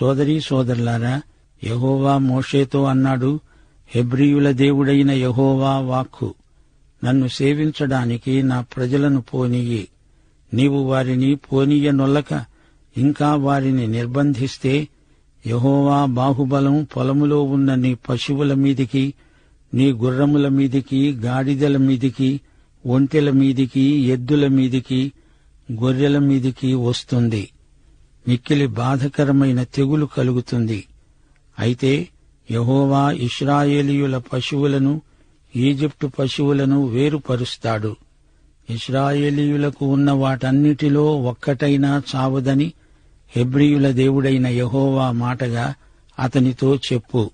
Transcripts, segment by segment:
సోదరీ సోదరులారా యహోవా మోషేతో అన్నాడు హెబ్రియుల దేవుడైన యహోవా వాక్కు నన్ను సేవించడానికి నా ప్రజలను పోనీయి. నీవు వారిని పోనీయనొల్లక ఇంకా వారిని నిర్బంధిస్తే యహోవా బాహుబలం పొలములో ఉన్న నీ పశువుల మీదికి నీ గుర్రముల మీదికి గాడిదల మీదికి ఒంటెల మీదికి ఎద్దుల మీదికి గొర్రెల మీదికి వస్తుంది. మిక్కిలి బాధకరమైన తెగులు కలుగుతుంది. అయితే యహోవా ఇస్రాయేలీయుల పశువులను ఈజిప్టు పశువులను వేరుపరుస్తాడు. ఇస్రాయేలీయులకు ఉన్న వాటన్నిటిలో ఒక్కటైనా చావదని హెబ్రియుల దేవుడైన యహోవా మాటగా అతనితో చెప్పు.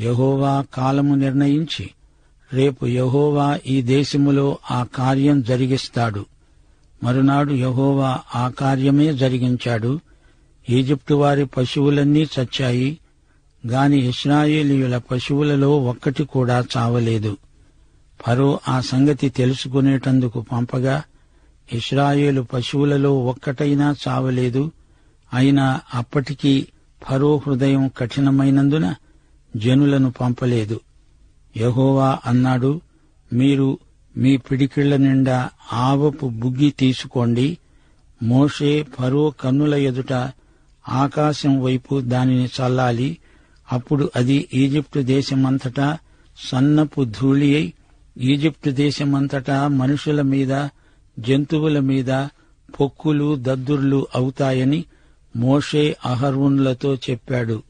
యహోవా కాలము నిర్ణయించి రేపు యహోవా ఈ దేశములో ఆ కార్యం జరిగిస్తాడు. మరునాడు యహోవా ఆ కార్యమే జరిగించాడు. ఈజిప్టు వారి పశువులన్నీ చచ్చాయి గాని ఇస్రాయేలీయుల పశువులలో ఒక్కటి కూడా చావలేదు. ఫరో ఆ సంగతి తెలుసుకునేటందుకు పంపగా ఇస్రాయేలు పశువులలో ఒక్కటైనా చావలేదు అయినా అప్పటికీ ఫరో హృదయం కఠినమైనందున జనులను పంపలేదు. యహోవా అన్నాడు మీరు మీ పిడికిళ్ళ నిండా ఆవపు బుగ్గి తీసుకోండి మోషే ఫరో కన్నుల ఎదుట ఆకాశం వైపు దానిని చల్లాలి. అప్పుడు అది ఈజిప్టు దేశమంతటా సన్నపు ధూళి అయి ఈజిప్టు దేశమంతటా మనుషుల మీద జంతువుల మీద పొక్కులు దద్దుర్లు అవుతాయని మోషే అహర్వున్లతో చెప్పాడు.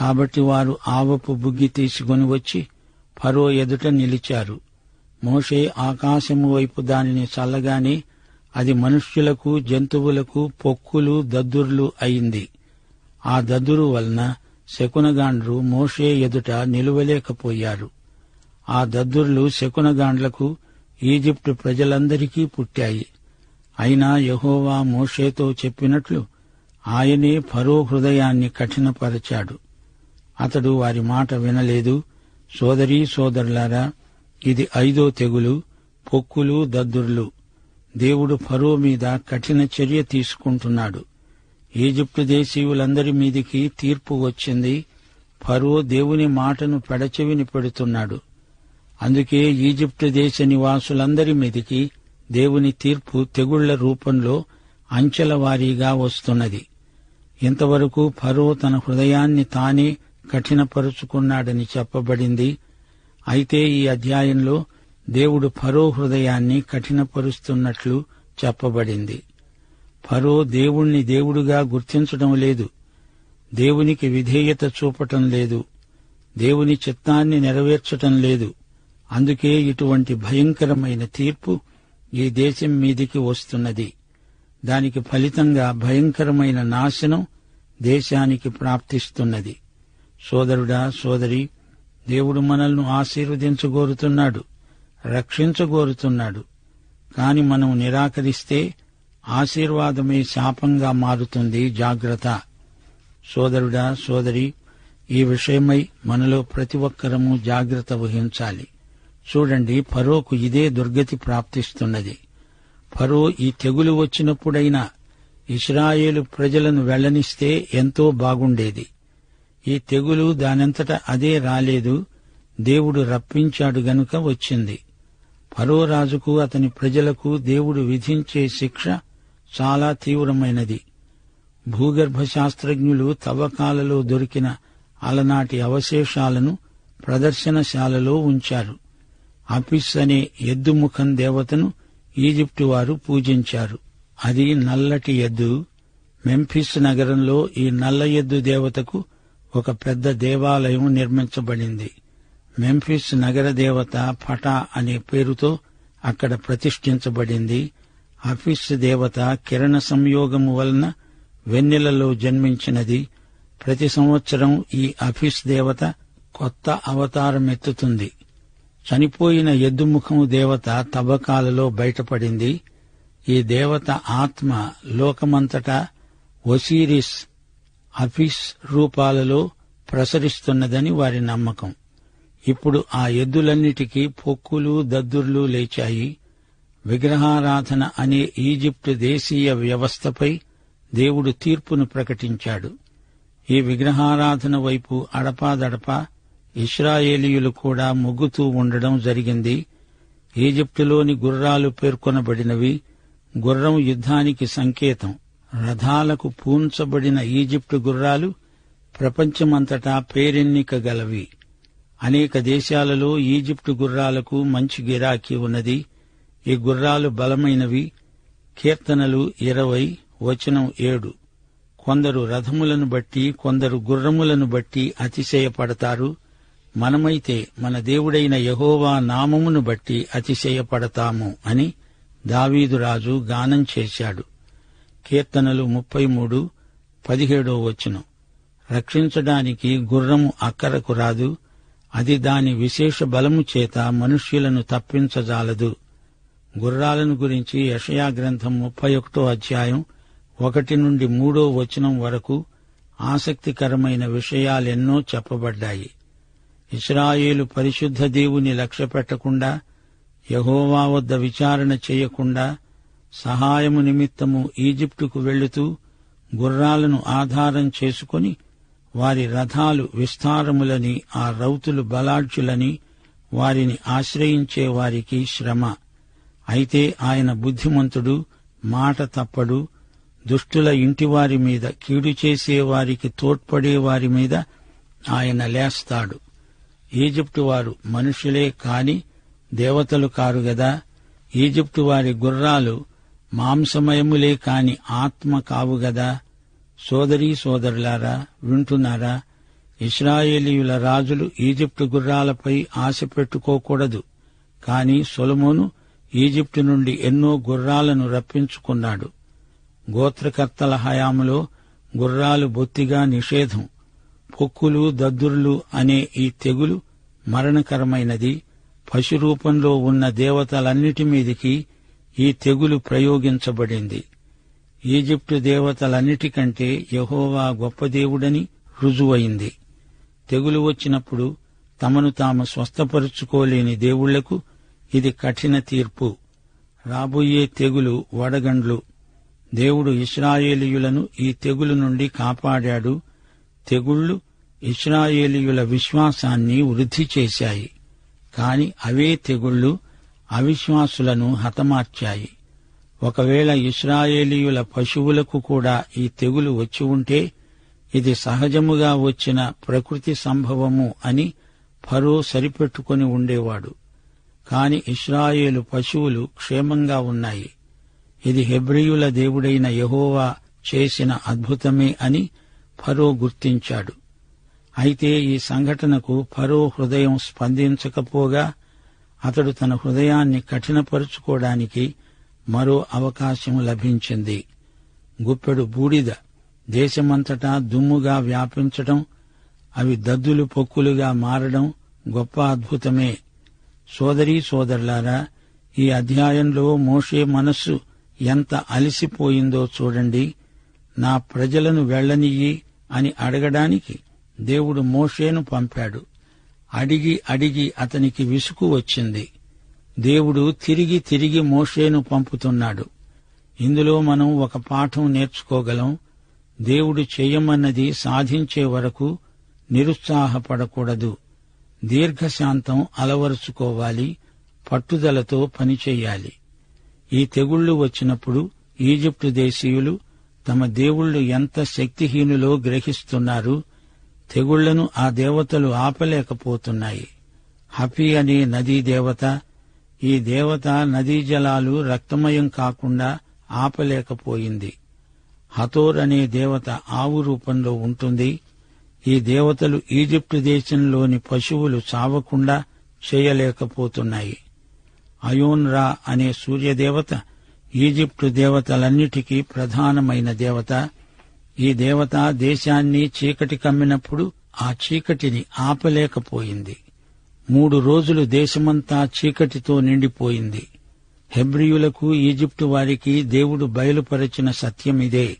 కాబట్టి వారు ఆవపు బుగ్గి తీసుకొని వచ్చి ఫరో ఎదుట నిలిచారు. మోషే ఆకాశము వైపు దానిని చల్లగానే అది మనుష్యులకు జంతువులకు పొక్కులు దద్దుర్లు అయింది. ఆ దద్దురు వలన శకునగాండ్రు మోషే ఎదుట నిలువలేకపోయారు. ఆ దద్దుర్లు శకునగాండ్లకు ఈజిప్టు ప్రజలందరికీ పుట్టాయి. అయినా యహోవా మోషేతో చెప్పినట్లు ఆయనే ఫరో హృదయాన్ని కఠినపరచాడు. అతడు వారి మాట వినలేదు. సోదరీ సోదరులారా ఇది ఐదో తెగులు పొక్కులు దద్దుర్లు. దేవుడు ఫరో మీద కఠిన చర్య తీసుకుంటున్నాడు. ఈజిప్టు దేశీయులందరి మీదికి తీర్పు వచ్చింది. ఫరో దేవుని మాటను పెడచెవిని పెడుతున్నాడు. అందుకే ఈజిప్టు దేశ నివాసులందరి మీదికి దేవుని తీర్పు తెగుళ్ళ రూపంలో అంచెల వారీగా వస్తున్నది. ఇంతవరకు ఫరో తన హృదయాన్ని తానే కఠినపరుచుకున్నాడని చెప్పబడింది. అయితే ఈ అధ్యాయంలో దేవుడు ఫరో హృదయాన్ని కఠినపరుస్తున్నట్లు చెప్పబడింది. ఫరో దేవుణ్ణి దేవుడుగా గుర్తించడం లేదు. దేవునికి విధేయత చూపటం లేదు. దేవుని చిత్తాన్ని నెరవేర్చటం లేదు. అందుకే ఇటువంటి భయంకరమైన తీర్పు ఈ దేశం మీదికి వస్తున్నది. దానికి ఫలితంగా భయంకరమైన నాశనం దేశానికి ప్రాప్తిస్తున్నది. సోదరుడా సోదరి దేవుడు మనల్ని ఆశీర్వదించగోరుతున్నాడు. రక్షించగోరుతున్నాడు. కాని మనం నిరాకరిస్తే ఆశీర్వాదమే శాపంగా మారుతుంది. జాగ్రత్త. సోదరుడా సోదరి ఈ విషయమై మనలో ప్రతి ఒక్కరము జాగ్రత్త వహించాలి. చూడండి ఫరోకు ఇదే దుర్గతి ప్రాప్తిస్తున్నది. ఫరో ఈ తెగులు వచ్చినప్పుడైనా ఇస్రాయేలు ప్రజలను వెళ్ళనిస్తే ఎంతో బాగుండేది. ఈ తెగులు దానంతట అదే రాలేదు. దేవుడు రప్పించాడు గనుక వచ్చింది. ఫరో రాజుకు అతని ప్రజలకు దేవుడు విధించే శిక్ష చాలా తీవ్రమైనది. భూగర్భ శాస్త్రజ్ఞులు తవ్వకాలలో దొరికిన అలనాటి అవశేషాలను ప్రదర్శనశాలలో ఉంచారు. అపిస్ అనే ఎద్దుముఖం దేవతను ఈజిప్టు వారు పూజించారు. అది నల్లటి ఎద్దు. మెంఫిస్ నగరంలో ఈ నల్ల ఎద్దు దేవతకు ఒక పెద్ద దేవాలయం నిర్మించబడింది. మెంఫిస్ నగర దేవత ఫటా అనే పేరుతో అక్కడ ప్రతిష్ఠించబడింది. అఫిస్ దేవత కిరణ సంయోగము వలన వెన్నెలలో జన్మించినది. ప్రతి సంవత్సరం ఈ అఫిస్ దేవత కొత్త అవతారమెత్తుతుంది చనిపోయిన ఎద్దుముఖము దేవత తవ్వకాలలో బయటపడింది. ఈ దేవత ఆత్మ లోకమంతటా ఒసీరిస్ అఫిస్ రూపాలలో ప్రసరిస్తున్నదని వారి నమ్మకం. ఇప్పుడు ఆ ఎద్దులన్నిటికీ పొక్కులు దద్దుర్లు లేచాయి. విగ్రహారాధన అనే ఈజిప్టు దేశీయ వ్యవస్థపై దేవుడు తీర్పును ప్రకటించాడు. ఈ విగ్రహారాధన వైపు అడపాదడపా ఇస్రాయేలీయులు కూడా మొగ్గుతూ ఉండడం జరిగింది. ఈజిప్టులోని గుర్రాలు పేర్కొనబడినవి గుర్రం యుద్ధానికి సంకేతం. రథాలకు పూంచబడిన ఈజిప్టు గుర్రాలు ప్రపంచమంతటా పేరెన్నిక గలవి అనేక దేశాలలో ఈజిప్టు గుర్రాలకు మంచి గిరాకీ ఉన్నది. ఈ గుర్రాలు బలమైనవి. కీర్తనలు ఇరవై వచనం ఏడు. కొందరు రథములను బట్టి కొందరు గుర్రములను బట్టి అతిశయపడతారు. మనమైతే మన దేవుడైన యహోవా నామమును బట్టి అతిశయపడతాము అని దావీదురాజు గానం చేశాడు. కీర్తనలు ముప్పై మూడు పదిహేడో వచనం. రక్షించడానికి గుర్రము అక్కరకు రాదు. అది దాని విశేష బలము చేత మనుష్యులను తప్పించజాలదు. గుర్రాలను గురించి యషయా గ్రంథం ముప్పై ఒకటో అధ్యాయం ఒకటి నుండి మూడో వచనం వరకు ఆసక్తికరమైన విషయాలెన్నో చెప్పబడ్డాయి. ఇస్రాయేలు పరిశుద్ధ దేవుని లక్ష్య పెట్టకుండా యహోవా వద్ద విచారణ చేయకుండా సహాయము నిమిత్తము ఈజిప్టుకు వెళుతూ గుర్రాలను ఆధారం చేసుకొని వారి రథాలు విస్తారములని ఆ రౌతులు బలాఢ్యులని వారిని ఆశ్రయించే వారికి శ్రమ. అయితే ఆయన బుద్ధిమంతుడు మాట తప్పడు దుష్టుల ఇంటివారి మీద కీడు చేసేవారికి తోడ్పడే వారి మీద ఆయన లేస్తాడు. ఈజిప్టు వారు మనుషులే కాని దేవతలు కారు గదా. ఈజిప్టు వారి గుర్రాలు మాంసమయములే కాని ఆత్మ కావు గదా. సోదరీ సోదరులారా వింటున్నారా? ఇస్రాయేలీయుల రాజులు ఈజిప్టు గుర్రాలపై ఆశ పెట్టుకోకూడదు. కాని సొలమోను ఈజిప్టు నుండి ఎన్నో గుర్రాలను రప్పించుకున్నాడు. గోత్రకర్తల హయాములో గుర్రాలు బొత్తిగా నిషేధం. పొక్కులు దద్దుర్లు అనే ఈ తెగులు మరణకరమైనది. పశురూపంలో ఉన్న దేవతలన్నిటి మీదికి ఈ తెగులు ప్రయోగించబడింది. ఈజిప్టు దేవతలన్నిటికంటే యహోవా గొప్ప దేవుడని రుజువైంది. తెగులు వచ్చినప్పుడు తమను తాము స్వస్థపరుచుకోలేని దేవుళ్ళకు ఇది కఠిన తీర్పు. రాబోయే తెగులు వడగండ్లు. దేవుడు ఇస్రాయేలీయులను ఈ తెగులు నుండి కాపాడాడు. తెగుళ్ళు ఇస్రాయేలీయుల విశ్వాసాన్ని వృద్ధి చేశాయి. కాని అవే తెగుళ్ళు అవిశ్వాసులను హతమార్చాయి. ఒకవేళ ఇస్రాయేలీయుల పశువులకు కూడా ఈ తెగులు వచ్చి ఉంటే ఇది సహజముగా వచ్చిన ప్రకృతి సంభవము అని ఫరో సరిపెట్టుకుని ఉండేవాడు. కాని ఇస్రాయేలు పశువులు క్షేమంగా ఉన్నాయి. ఇది హెబ్రియుల దేవుడైన యహోవా చేసిన అద్భుతమే అని ఫరో గుర్తించాడు. అయితే ఈ సంఘటనకు ఫరో హృదయం స్పందించకపోగా అతడు తన హృదయాన్ని కఠినపరుచుకోవడానికి మరో అవకాశం లభించింది. గుప్పెడు బూడిద దేశమంతటా దుమ్ముగా వ్యాపించటం అవి దద్దులు పొక్కులుగా మారడం గొప్ప అద్భుతమే. సోదరీ సోదరులారా ఈ అధ్యాయంలో మోషే మనస్సు ఎంత అలసిపోయిందో చూడండి. నా ప్రజలను వెళ్ళనియ్యి అని అడగడానికి దేవుడు మోషేను పంపాడు. అడిగి అడిగి అతనికి విసుగు వచ్చింది. దేవుడు తిరిగి తిరిగి మోషేను పంపుతున్నాడు. ఇందులో మనం ఒక పాఠం నేర్చుకోగలం. దేవుడు చేయమన్నది సాధించే వరకు నిరుత్సాహపడకూడదు. దీర్ఘశాంతం అలవరుచుకోవాలి. పట్టుదలతో పనిచేయాలి. ఈ తెగుళ్ళు వచ్చినప్పుడు ఈజిప్టు దేశీయులు తమ దేవుళ్ళు ఎంత శక్తిహీనులో గ్రహిస్తున్నారు. తెగుళ్ళను ఆ దేవతలు ఆపలేకపోతున్నాయి. హపి అనే నదీ దేవత ఈ దేవత నదీ జలాలు రక్తమయం కాకుండా ఆపలేకపోయింది. హతోర్ అనే దేవత ఆవు రూపంలో ఉంటుంది. ఈ దేవతలు ఈజిప్టు దేశంలోని పశువులు చావకుండా చేయలేకపోతున్నాయి. అయోన్ రా అనే సూర్యదేవత ఈజిప్టు దేవతలన్నిటికీ ప్రధానమైన దేవత. ఈ దేవత దేశాన్ని చీకటి కమ్మినప్పుడు ఆ చీకటిని ఆపలేకపోయింది. మూడు రోజులు దేశమంతా చీకటితో నిండిపోయింది. హెబ్రియులకు ఈజిప్టు వారికి దేవుడు బయలుపరచిన సత్యమిదే.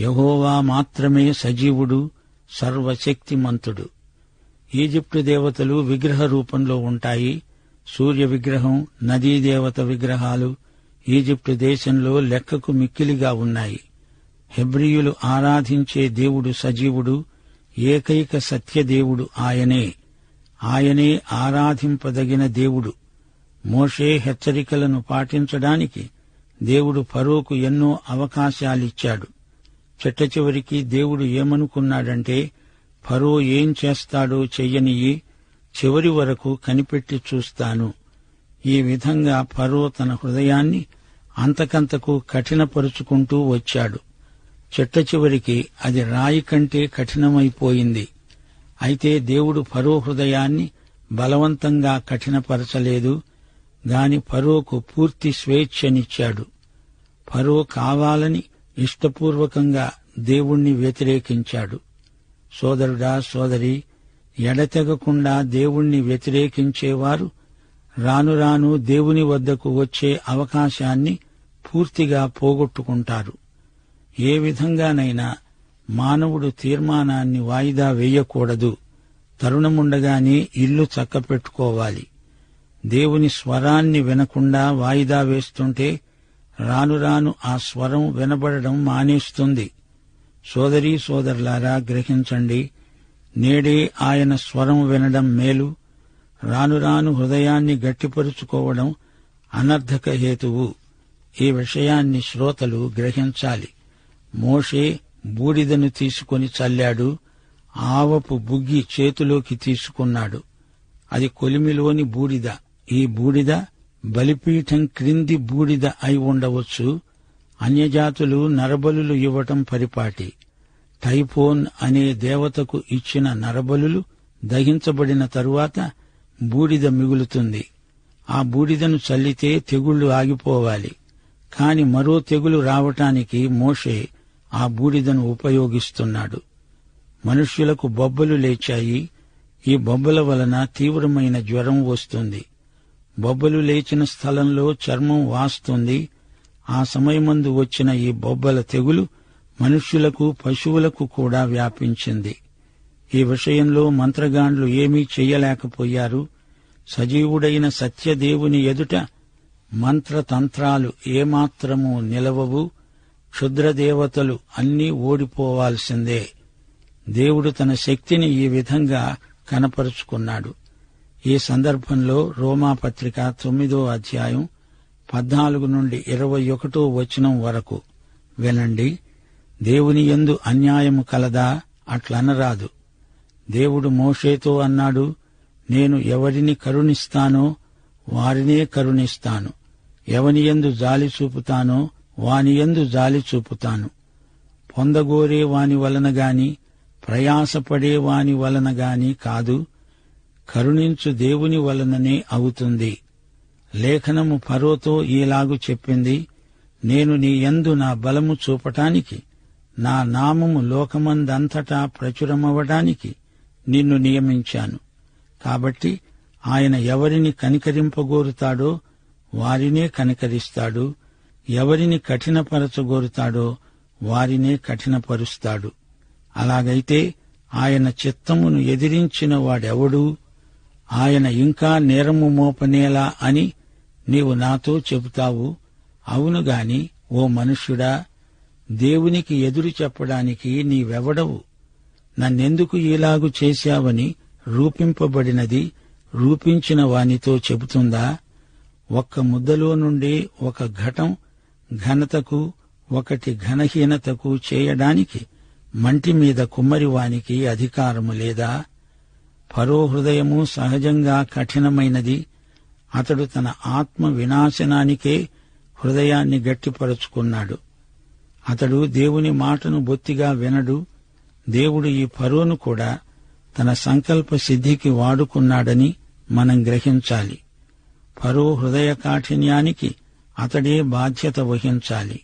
యహోవా మాత్రమే సజీవుడు సర్వశక్తిమంతుడు. ఈజిప్టు దేవతలు విగ్రహ రూపంలో ఉంటాయి. సూర్య విగ్రహం నదీ దేవత విగ్రహాలు ఈజిప్టు దేశంలో లెక్కకు మిక్కిలిగా ఉన్నాయి. హెబ్రియులు ఆరాధించే దేవుడు సజీవుడు ఏకైక సత్యదేవుడు ఆయనే. ఆయనే ఆరాధింపదగిన దేవుడు. మోషే హెచ్చరికలను పాటించడానికి దేవుడు ఫరోకు ఎన్నో అవకాశాలిచ్చాడు. చెట్ట చివరికి దేవుడు ఏమనుకున్నాడంటే ఫరో ఏం చేస్తాడో చెయ్యనియి చివరి వరకు కనిపెట్టి చూస్తాను. ఈ విధంగా ఫరో తన హృదయాన్ని అంతకంతకు కఠినపరుచుకుంటూ వచ్చాడు. చెట్ట చివరికి అది రాయి కంటే కఠినమైపోయింది. అయితే దేవుడు ఫరో హృదయాన్ని బలవంతంగా కఠినపరచలేదు గాని ఫరోకు పూర్తి స్వేచ్ఛనిచ్చాడు. ఫరో కావాలని ఇష్టపూర్వకంగా దేవుణ్ణి వ్యతిరేకించాడు. సోదరుడా సోదరి ఎడతెగకుండా దేవుణ్ణి వ్యతిరేకించేవారు రాను రాను దేవుని వద్దకు వచ్చే అవకాశాన్ని పూర్తిగా పోగొట్టుకుంటారు. ఏ విధంగానైనా మానవుడు తీర్మానాన్ని వాయిదా వేయకూడదు. తరుణముండగానే ఇల్లు చక్కపెట్టుకోవాలి. దేవుని స్వరాన్ని వినకుండా వాయిదా వేస్తుంటే రాను రాను ఆ స్వరం వినబడడం మానేస్తుంది. సోదరీ సోదరులారా గ్రహించండి. నేడే ఆయన స్వరం వినడం మేలు. రాను రాను హృదయాన్ని గట్టిపరుచుకోవడం అనర్థక హేతువు. ఈ విషయాన్ని శ్రోతలు గ్రహించాలి. మోషే బూడిదను తీసుకొని చల్లాడు. ఆవపు బుగ్గి చేతిలోకి తీసుకున్నాడు. అది కొలిమిలోని బూడిద. ఈ బూడిద బలిపీఠం క్రింది బూడిద అయి ఉండవచ్చు. అన్యజాతులు నరబలులు ఇవ్వటం పరిపాటి. టైఫోన్ అనే దేవతకు ఇచ్చిన నరబలులు దహించబడిన తరువాత బూడిద మిగులుతుంది. ఆ బూడిదను చల్లితే తెగుళ్ళు ఆగిపోవాలి. కాని మరో తెగులు రావటానికి మోషే ఆ బూడిదను ఉపయోగిస్తున్నాడు. మనుష్యులకు బొబ్బలు లేచాయి. ఈ బొబ్బల వలన తీవ్రమైన జ్వరం వస్తుంది. బొబ్బలు లేచిన స్థలంలో చర్మం వాస్తుంది. ఆ సమయమందు వచ్చిన ఈ బొబ్బల తెగులు మనుష్యులకు పశువులకు కూడా వ్యాపించింది. ఈ విషయంలో మంత్రగాండ్లు ఏమీ చెయ్యలేకపోయారు సజీవుడైన సత్యదేవుని ఎదుట మంత్రతంత్రాలు ఏమాత్రము నిలవవు. క్షుద్రదేవతలు అన్నీ ఓడిపోవాల్సిందే. దేవుడు తన శక్తిని ఈ విధంగా కనపరుచుకున్నాడు. ఈ సందర్భంలో రోమాపత్రిక తొమ్మిదో అధ్యాయం పద్నాలుగు నుండి ఇరవై ఒకటో వచనం వరకు వినండి. దేవుని ఎందు అన్యాయము కలదా? అట్లనరాదు. దేవుడు మోషేతో అన్నాడు నేను ఎవరిని కరుణిస్తానో వారినే కరుణిస్తాను. ఎవని ఎందు జాలి చూపుతానో వాని యందు జాలి చూపుతాను. పొందగోరే వాని వలన గాని ప్రయాసపడే వాని వలన గాని కాదు కరుణించు దేవుని వలననే అవుతుంది. లేఖనము ఫరోతో ఈలాగు చెప్పింది నేను నీ యందు నా బలము చూపటానికి నా నామము లోకమందంతటా ప్రచురమవ్వడానికి నిన్ను నియమించాను. కాబట్టి ఆయన ఎవరిని కనికరింపగోరుతాడో వారినే కనికరిస్తాడు. ఎవరిని కఠినపరచగోరుతాడో వారినే కఠినపరుస్తాడు. అలాగైతే ఆయన చిత్తమును ఎదిరించిన వాడెవడు? ఆయన ఇంకా నేరము మోపనేలా అని నీవు నాతో చెబుతావు. అవును గాని ఓ మనుష్యుడా దేవునికి ఎదురు చెప్పడానికి నీవెవడవు? నన్నెందుకు ఇలాగు చేశావని రూపింపబడినది రూపించిన వానితో చెబుతుందా? ఒక్క ముద్దలో నుండి ఒక ఘటం ఘనతకు ఒకటి ఘనహీనతకు చేయడానికి మంటి మీద కుమ్మరివానికి అధికారము లేదా? ఫరో హృదయము సహజంగా కఠినమైనది. అతడు తన ఆత్మ వినాశనానికే హృదయాన్ని గట్టిపరుచుకున్నాడు. అతడు దేవుని మాటను బొత్తిగా వినడు. దేవుడు ఈ ఫరోను కూడా తన సంకల్ప సిద్ధికి వాడుకున్నాడని మనం గ్రహించాలి. ఫరో హృదయ కాఠిన్యానికి అతడే బాధ్యత వహించాలి.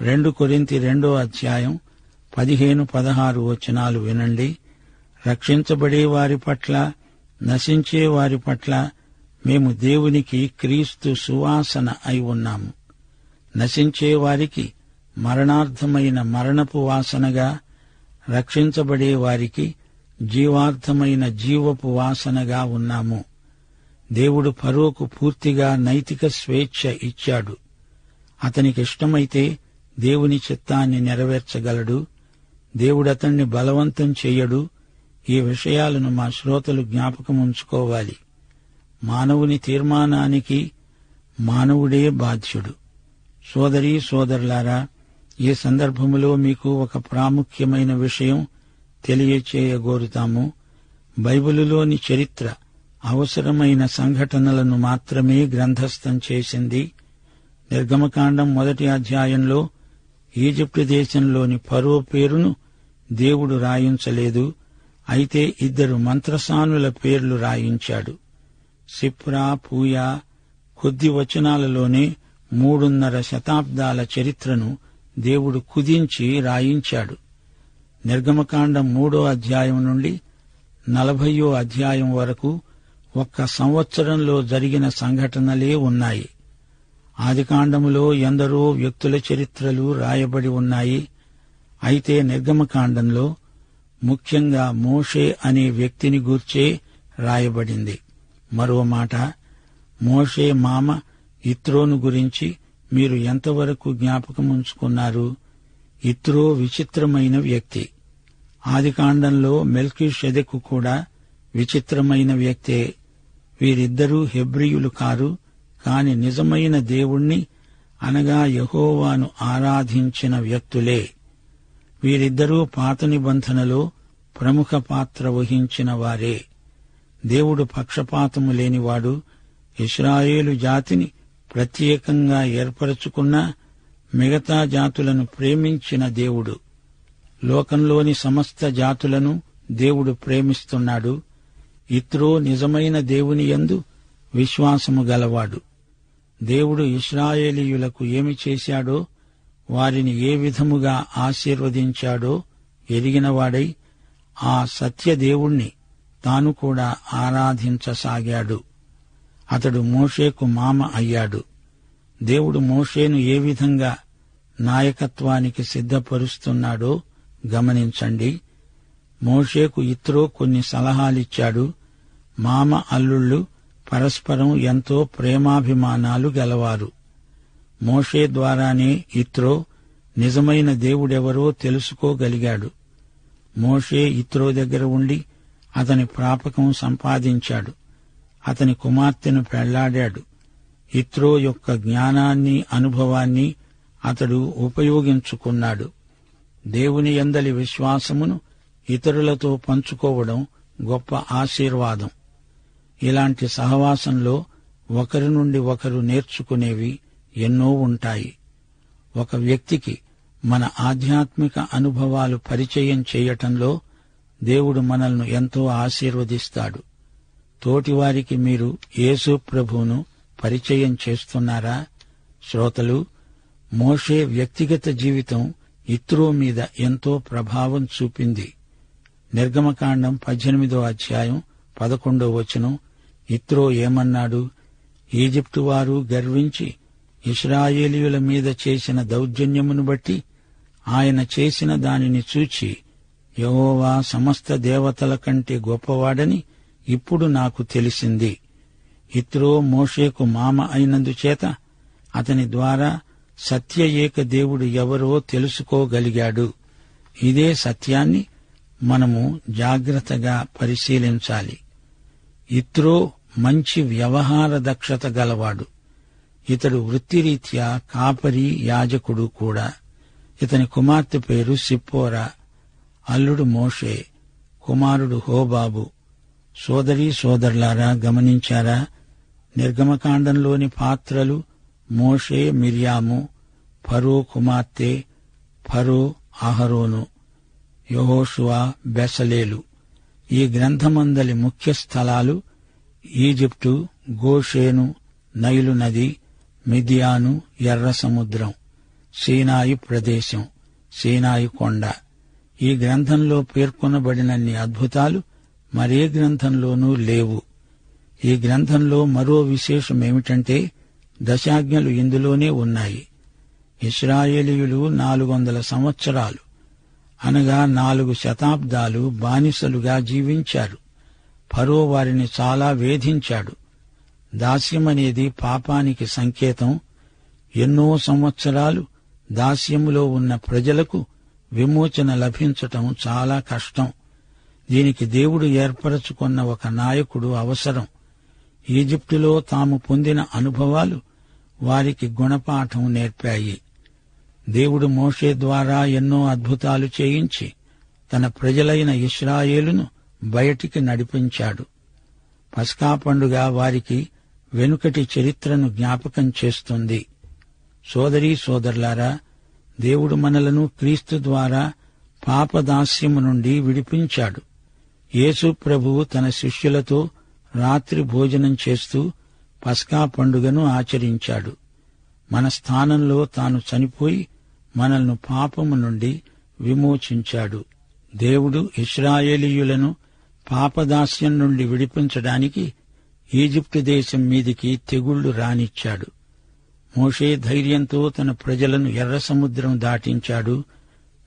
రెండు కొరింతి రెండో అధ్యాయం పదిహేను పదహారు వచనాలు వినండి. రక్షించబడే వారి పట్ల నశించే వారి పట్ల మేము దేవునికి క్రీస్తు సువాసన అయి ఉన్నాము. నశించే వారికి మరణార్థమైన మరణపు వాసనగా రక్షించబడే వారికి జీవార్థమైన జీవపు వాసనగా ఉన్నాము. దేవుడు ఫరోకు పూర్తిగా నైతిక స్వేచ్ఛ ఇచ్చాడు. అతనికి ఇష్టమైతే దేవుని చిత్తాన్ని నెరవేర్చగలడు. దేవుడతన్ని బలవంతం చేయడు. ఈ విషయాలను మా శ్రోతలు జ్ఞాపకం ఉంచుకోవాలి. మానవుని తీర్మానానికి మానవుడే బాధ్యుడు. సోదరీ సోదరులారా ఈ సందర్భములో మీకు ఒక ప్రాముఖ్యమైన విషయం తెలియచేయగోరుతాము. బైబిలులోని చరిత్ర అవసరమైన సంఘటనలను మాత్రమే గ్రంథస్థం చేసింది. నిర్గమకాండం మొదటి అధ్యాయంలో ఈజిప్టు దేశంలోని ఫరో పేరును దేవుడు రాయించలేదు. అయితే ఇద్దరు మంత్రసానుల పేర్లు రాయించాడు. సిప్రా పూయా కొద్ది వచనాలలోనే మూడున్నర శతాబ్దాల చరిత్రను దేవుడు కుదించి రాయించాడు. నిర్గమకాండం మూడో అధ్యాయం నుండి నలభయో అధ్యాయం వరకు ఒక్క సంవత్సరంలో జరిగిన సంఘటనలే ఉన్నాయి. ఆదికాండములో ఎందరో వ్యక్తుల చరిత్రలు రాయబడి ఉన్నాయి. అయితే నిర్గమకాండంలో ముఖ్యంగా మోషే అనే వ్యక్తిని గూర్చే రాయబడింది. మరో మాట మోషే మామ ఇత్రోను గురించి మీరు ఎంతవరకు జ్ఞాపకం ఉంచుకున్నారు? ఇత్రో విచిత్రమైన వ్యక్తి. ఆదికాండంలో మెల్కీ షెదెకు కూడా విచిత్రమైన వ్యక్తే. వీరిద్దరూ హెబ్రియులు కారు కాని నిజమైన దేవుణ్ణి అనగా యహోవాను ఆరాధించిన వ్యక్తులే. వీరిద్దరూ పాత నిబంధనలో ప్రముఖ పాత్ర వహించిన వారే. దేవుడు పక్షపాతము లేనివాడు ఇస్రాయేలు జాతిని ప్రత్యేకంగా ఏర్పరచుకున్న మిగతా జాతులను ప్రేమించిన దేవుడు. లోకంలోని సమస్త జాతులను దేవుడు ప్రేమిస్తున్నాడు. ఇత్రో నిజమైన దేవుని యందు విశ్వాసము గలవాడు. దేవుడు ఇస్రాయేలీయులకు ఏమి చేశాడో వారిని ఏ విధముగా ఆశీర్వదించాడో ఎరిగినవాడై ఆ సత్యదేవుణ్ణి తాను కూడా ఆరాధించసాగాడు. అతడు మోషేకు మామ అయ్యాడు. దేవుడు మోషేను ఏ విధంగా నాయకత్వానికి సిద్ధపరుస్తున్నాడో గమనించండి. మోషేకు ఇత్రో కొన్ని సలహాలిచ్చాడు. మామ అల్లుళ్ళు పరస్పరం ఎంతో ప్రేమాభిమానాలు గలవారు. మోషే ద్వారానే ఇత్రో నిజమైన దేవుడెవరో తెలుసుకోగలిగాడు. మోషే ఇత్రో దగ్గర ఉండి అతని ప్రాపకం సంపాదించాడు. అతని కుమార్తెను పెళ్ళాడాడు. ఇత్రో యొక్క జ్ఞానాన్ని అనుభవాన్ని అతడు ఉపయోగించుకున్నాడు. దేవుని ఎందలి విశ్వాసమును ఇతరులతో పంచుకోవడం గొప్ప ఆశీర్వాదం. ఇలాంటి సహవాసంలో ఒకరి నుండి ఒకరు నేర్చుకునేవి ఎన్నో ఉంటాయి. ఒక వ్యక్తికి మన ఆధ్యాత్మిక అనుభవాలు పరిచయం చేయటంలో దేవుడు మనల్ని ఎంతో ఆశీర్వదిస్తాడు. తోటివారికి మీరు యేసు ప్రభువును పరిచయం చేస్తున్నారా? శ్రోతలు మోషే వ్యక్తిగత జీవితం ఇత్రో మీద ఎంతో ప్రభావం చూపింది. నిర్గమకాండం పద్దెనిమిదో అధ్యాయం పదకొండో వచనం ఇత్రో ఏమన్నాడు? ఈజిప్టు వారు గర్వించి ఇస్రాయేలీయుల మీద చేసిన దౌర్జన్యమును బట్టి ఆయన చేసిన దానిని చూచి యహోవా సమస్త దేవతల కంటే గొప్పవాడని ఇప్పుడు నాకు తెలిసింది. ఇత్రో మోషేకు మామ అయినందుచేత అతని ద్వారా సత్య ఏక దేవుడు ఎవరో తెలుసుకోగలిగాడు. ఇదే సత్యాన్ని మనము జాగ్రత్తగా పరిశీలించాలి. ఇత్రో మంచి వ్యవహార దక్షత గలవాడు. ఇతడు వృత్తిరీత్యా కాపరి యాజకుడు కూడా. ఇతని కుమార్తె పేరు సిప్పోరా. అల్లుడు మోషే. కుమారుడు హోబాబు. సోదరీ సోదరులారా గమనించారా? నిర్గమకాండంలోని పాత్రలు మోషే మిర్యాము ఫరో కుమార్తె ఫరో అహరోను యహోషువా బెసలేలు. ఈ గ్రంథమందలి ముఖ్య స్థలాలు ఈజిప్టు గోషేను నైలు నది మిథియాను ఎర్ర సముద్రం సీనాయి ప్రదేశం సీనాయి కొండ. ఈ గ్రంథంలో పేర్కొనబడినన్ని అద్భుతాలు మరే గ్రంథంలోనూ లేవు. ఈ గ్రంథంలో మరో విశేషమేమిటంటే దశాజ్ఞలు ఇందులోనే ఉన్నాయి. ఇస్రాయేలీయులు నాలుగు వందల సంవత్సరాలు. అనగా నాలుగు శతాబ్దాలు బానిసలుగా జీవించారు. ఫరో వారిని చాలా వేధించాడు. దాస్యమనేది పాపానికి సంకేతం. ఎన్నో సంవత్సరాలు దాస్యములో ఉన్న ప్రజలకు విమోచన లభించటం చాలా కష్టం. దీనికి దేవుడు ఏర్పరచుకున్న ఒక నాయకుడు అవసరం. ఈజిప్టులో తాము పొందిన అనుభవాలు వారికి గుణపాఠం నేర్పాయి. దేవుడు మోషే ద్వారా ఎన్నో అద్భుతాలు చేయించి తన ప్రజలైన ఇస్రాయేలును బయటికి నడిపించాడు. పస్కా పండుగ వారికి వెనుకటి చరిత్రను జ్ఞాపకం చేస్తుంది. సోదరీ సోదరులారా దేవుడు మనలను క్రీస్తు ద్వారా పాపదాస్యము నుండి విడిపించాడు. యేసు ప్రభువు తన శిష్యులతో రాత్రి భోజనం చేస్తూ పస్కా పండుగను ఆచరించాడు. మన స్థానంలో తాను చనిపోయి మనల్ని పాపము నుండి విమోచించాడు. దేవుడు ఇస్రాయేలీయులను పాపదాస్యం నుండి విడిపించడానికి ఈజిప్టు దేశం మీదికి తెగుళ్ళు రానిచ్చాడు. మోషే ధైర్యంతో తన ప్రజలను ఎర్ర సముద్రం దాటించాడు.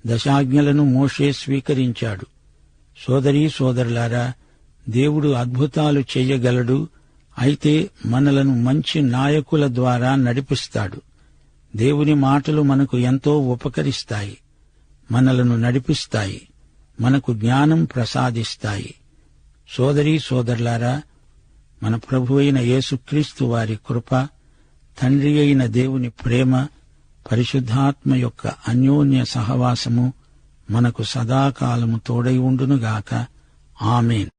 దశాజ్ఞలను మోషే స్వీకరించాడు. సోదరీ సోదరులారా దేవుడు అద్భుతాలు చెయ్యగలడు అయితే మనలను మంచి నాయకుల ద్వారా నడిపిస్తాడు. దేవుని మాటలు మనకు ఎంతో ఉపకరిస్తాయి. మనలను నడిపిస్తాయి. మనకు జ్ఞానం ప్రసాదిస్తాయి. సోదరీ సోదరులారా మన ప్రభు అయిన యేసుక్రీస్తు వారి కృప తండ్రి అయిన దేవుని ప్రేమ పరిశుద్ధాత్మ యొక్క అన్యోన్య సహవాసము మనకు సదాకాలము తోడై ఉండునుగాక. ఆమెన్.